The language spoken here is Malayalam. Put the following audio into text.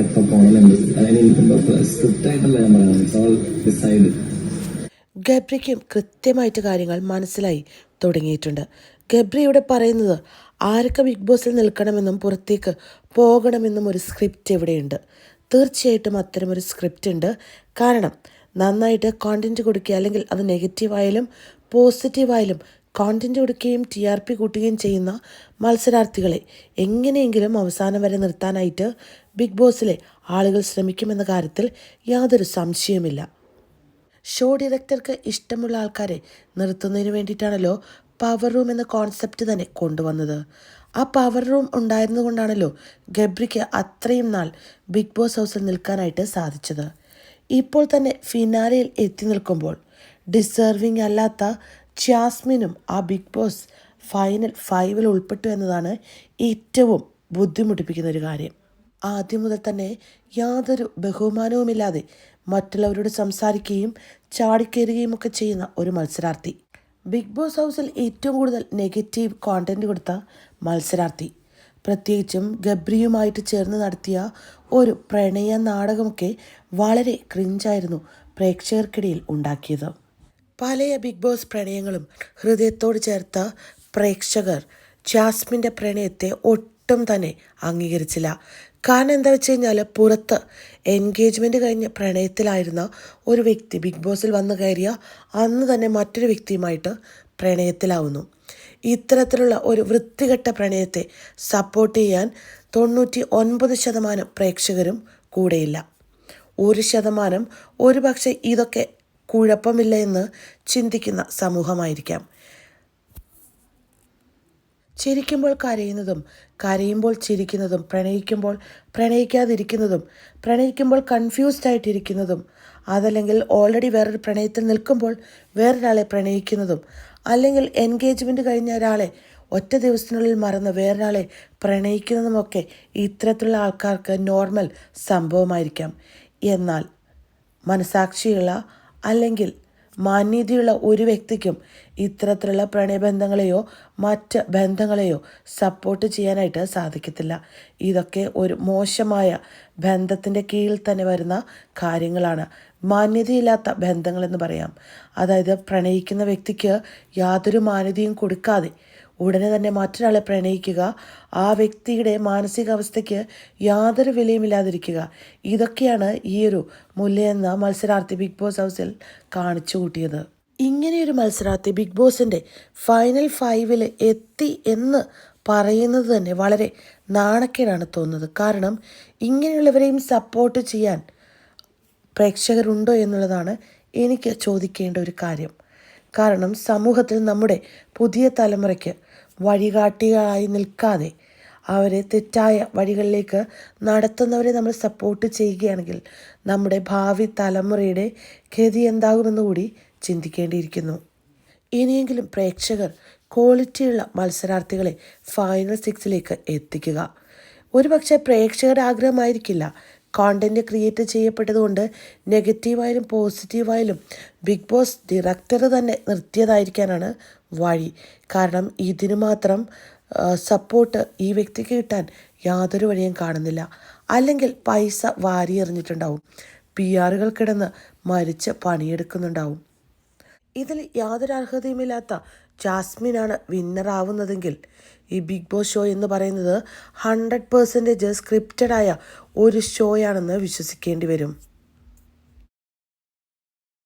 എപ്പോൾ പോകണമെന്നുണ്ട് അതിന് എനിക്കിപ്പോൾ സ്ക്രിപ്റ്റ് ആയിട്ടല്ല ഞാൻ പറയുന്നത്. ഡിസൈഡ് ഗബ്രിക്കും കൃത്യമായിട്ട് കാര്യങ്ങൾ മനസ്സിലായി തുടങ്ങിയിട്ടുണ്ട്. ഗബ്രി ഇവിടെ പറയുന്നത് ആരൊക്കെ ബിഗ് ബോസിൽ നിൽക്കണമെന്നും പുറത്തേക്ക് പോകണമെന്നും ഒരു സ്ക്രിപ്റ്റ് ഇവിടെയുണ്ട്. തീർച്ചയായിട്ടും അത്തരമൊരു സ്ക്രിപ്റ്റ് ഉണ്ട്. കാരണം നന്നായിട്ട് കോണ്ടന്റ് കൊടുക്കുക അല്ലെങ്കിൽ അത് നെഗറ്റീവായാലും പോസിറ്റീവായാലും കോണ്ടന്റ് കൊടുക്കുകയും ടി ആർ പി കൂട്ടുകയും ചെയ്യുന്ന മത്സരാർത്ഥികളെ എങ്ങനെയെങ്കിലും അവസാനം വരെ നിർത്താനായിട്ട് ബിഗ് ബോസിലെ ആളുകൾ ശ്രമിക്കുമെന്ന കാര്യത്തിൽ യാതൊരു സംശയവുമില്ല. ഷോ ഡയറക്ടർക്ക് ഇഷ്ടമുള്ള ആൾക്കാരെ നിർത്തുന്നതിന് വേണ്ടിയിട്ടാണല്ലോ പവർ റൂം എന്ന കോൺസെപ്റ്റ് തന്നെ കൊണ്ടുവന്നത്. ആ പവർ റൂം ഉണ്ടായിരുന്നുകൊണ്ടാണല്ലോ ഗബ്രിക്ക് അത്രയും നാൾ ബിഗ് ബോസ് ഹൗസിൽ നിൽക്കാനായിട്ട് സാധിച്ചത്. ഇപ്പോൾ തന്നെ ഫിനാലയിൽ എത്തി നിൽക്കുമ്പോൾ ഡിസേർവിംഗ് അല്ലാത്ത ജാസ്മിനും ആ ബിഗ് ബോസ് ഫൈനൽ ഫൈവിൽ ഉൾപ്പെട്ടു എന്നതാണ് ഏറ്റവും ബുദ്ധിമുട്ടിപ്പിക്കുന്ന ഒരു കാര്യം. ആദ്യം മുതൽ തന്നെ യാതൊരു ബഹുമാനവുമില്ലാതെ മറ്റുള്ളവരോട് സംസാരിക്കുകയും ചാടിക്കയറുകയും ഒക്കെ ചെയ്യുന്ന ഒരു മത്സരാർത്ഥി. ബിഗ് ബോസ് ഹൗസിൽ ഏറ്റവും കൂടുതൽ നെഗറ്റീവ് കോണ്ടന്റ് കൊടുത്ത മത്സരാർത്ഥി. പ്രത്യേകിച്ചും ഗബ്രിയുമായിട്ട് ചേർന്ന് നടത്തിയ ഒരു പ്രണയ നാടകമൊക്കെ വളരെ ക്രിഞ്ചായിരുന്നു പ്രേക്ഷകർക്കിടയിൽ ഉണ്ടാക്കിയത്. പല ബിഗ് ബോസ് പ്രണയങ്ങളും ഹൃദയത്തോട് ചേർത്ത പ്രേക്ഷകർ ജാസ്മിന്റെ പ്രണയത്തെ ഒട്ടും തന്നെ അംഗീകരിച്ചില്ല. കാരണം എന്താ വെച്ച് കഴിഞ്ഞാൽ പുറത്ത് എൻഗേജ്മെന്റ് കഴിഞ്ഞ് പ്രണയത്തിലായിരുന്ന ഒരു വ്യക്തി ബിഗ് ബോസിൽ വന്നു കയറിയ അന്ന് തന്നെ മറ്റൊരു വ്യക്തിയുമായിട്ട് പ്രണയത്തിലാവുന്നു. ഇത്തരത്തിലുള്ള ഒരു വൃത്തികെട്ട പ്രണയത്തെ സപ്പോർട്ട് ചെയ്യാൻ തൊണ്ണൂറ്റി ഒൻപത് ശതമാനം പ്രേക്ഷകരും കൂടെയില്ല. ഒരു ശതമാനം. ഒരുപക്ഷെ ഇതൊക്കെ കുഴപ്പമില്ല എന്ന് ചിന്തിക്കുന്ന സമൂഹമായിരിക്കാം. ചിരിക്കുമ്പോൾ കരയുന്നതും കരയുമ്പോൾ ചിരിക്കുന്നതും പ്രണയിക്കുമ്പോൾ പ്രണയിക്കാതിരിക്കുന്നതും പ്രണയിക്കുമ്പോൾ കൺഫ്യൂസ്ഡ് ആയിട്ടിരിക്കുന്നതും അതല്ലെങ്കിൽ ഓൾറെഡി വേറൊരു പ്രണയത്തിൽ നിൽക്കുമ്പോൾ വേറൊരാളെ പ്രണയിക്കുന്നതും അല്ലെങ്കിൽ എൻഗേജ്മെന്റ് കഴിഞ്ഞ ഒരാളെ ഒറ്റ ദിവസത്തിനുള്ളിൽ മറന്ന് വേറൊരാളെ പ്രണയിക്കുന്നതുമൊക്കെ ഇത്തരത്തിലുള്ള ആൾക്കാർക്ക് നോർമൽ സംഭവമായിരിക്കാം. എന്നാൽ മനസാക്ഷിയുള്ള അല്ലെങ്കിൽ മാന്യതയുള്ള ഒരു വ്യക്തിക്കും ഇത്തരത്തിലുള്ള പ്രണയബന്ധങ്ങളെയോ മറ്റ് ബന്ധങ്ങളെയോ സപ്പോർട്ട് ചെയ്യാനായിട്ട് സാധിക്കത്തില്ല. ഇതൊക്കെ ഒരു മോശമായ ബന്ധത്തിന്റെ കീഴിൽ തന്നെ വരുന്ന കാര്യങ്ങളാണ്. മാന്യതയില്ലാത്ത ബന്ധങ്ങളെന്ന് പറയാം. അതായത് പ്രണയിക്കുന്ന വ്യക്തിക്ക് യാതൊരു മാന്യതയും കൊടുക്കാതെ ഉടനെ തന്നെ മറ്റൊരാളെ പ്രണയിക്കുക ആ വ്യക്തിയുടെ മാനസികാവസ്ഥയ്ക്ക് യാതൊരു വിലയുമില്ലാതിരിക്കുക. ഇതൊക്കെയാണ് ഈയൊരു മുല്ല എന്ന മത്സരാർത്ഥി ബിഗ് ബോസ് ഹൗസിൽ കാണിച്ചു കൂട്ടിയത്. ഇങ്ങനെയൊരു മത്സരാർത്ഥി ബിഗ് ബോസിന്റെ ഫൈനൽ ഫൈവിൽ എത്തി എന്ന് പറയുന്നത് തന്നെ വളരെ നാണക്കേടാണ് തോന്നുന്നത്. കാരണം ഇങ്ങനെയുള്ളവരെയും സപ്പോർട്ട് ചെയ്യാൻ പ്രേക്ഷകരുണ്ടോ എന്നുള്ളതാണ് എനിക്ക് ചോദിക്കേണ്ട ഒരു കാര്യം. കാരണം സമൂഹത്തിൽ നമ്മുടെ പുതിയ തലമുറയ്ക്ക് വഴികാട്ടികളായി നിൽക്കാതെ അവരെ തെറ്റായ വഴികളിലേക്ക് നടത്തുന്നവരെ നമ്മൾ സപ്പോർട്ട് ചെയ്യുകയാണെങ്കിൽ നമ്മുടെ ഭാവി തലമുറയുടെ ഗതി എന്താകുമെന്ന് കൂടി ചിന്തിക്കേണ്ടിയിരിക്കുന്നു. ഇനിയെങ്കിലും പ്രേക്ഷകർ ക്വാളിറ്റിയുള്ള മത്സരാർത്ഥികളെ ഫൈനൽ സിക്സിലേക്ക് എത്തിക്കുക. ഒരുപക്ഷെ പ്രേക്ഷകരുടെ ആഗ്രഹമായിരിക്കില്ല കോണ്ടന്റ് ക്രിയേറ്റ് ചെയ്യപ്പെട്ടതുകൊണ്ട് നെഗറ്റീവായാലും പോസിറ്റീവായാലും ബിഗ് ബോസ് ഡിറക്ടർ തന്നെ നിർത്തിയതായിരിക്കാനാണ് വഴി. കാരണം ഇതിനു മാത്രം സപ്പോർട്ട് ഈ വ്യക്തിക്ക് കിട്ടാൻ യാതൊരു വഴിയും കാണുന്നില്ല. അല്ലെങ്കിൽ പൈസ വാരിയെറിഞ്ഞിട്ടുണ്ടാവും. പി ആറുകൾ കിടന്ന് മരിച്ച് പണിയെടുക്കുന്നുണ്ടാവും. ഇതിൽ യാതൊരു അർഹതയുമില്ലാത്ത ജാസ്മിനാണ് വിന്നറാവുന്നതെങ്കിൽ. ഈ ബിഗ് ബോസ് ഷോ എന്ന് പറയുന്നത് ഹൺഡ്രഡ് പേഴ്സന്റേജ് സ്ക്രിപ്റ്റഡായ ഒരു ഷോയാണെന്ന് വിശ്വസിക്കേണ്ടി വരും.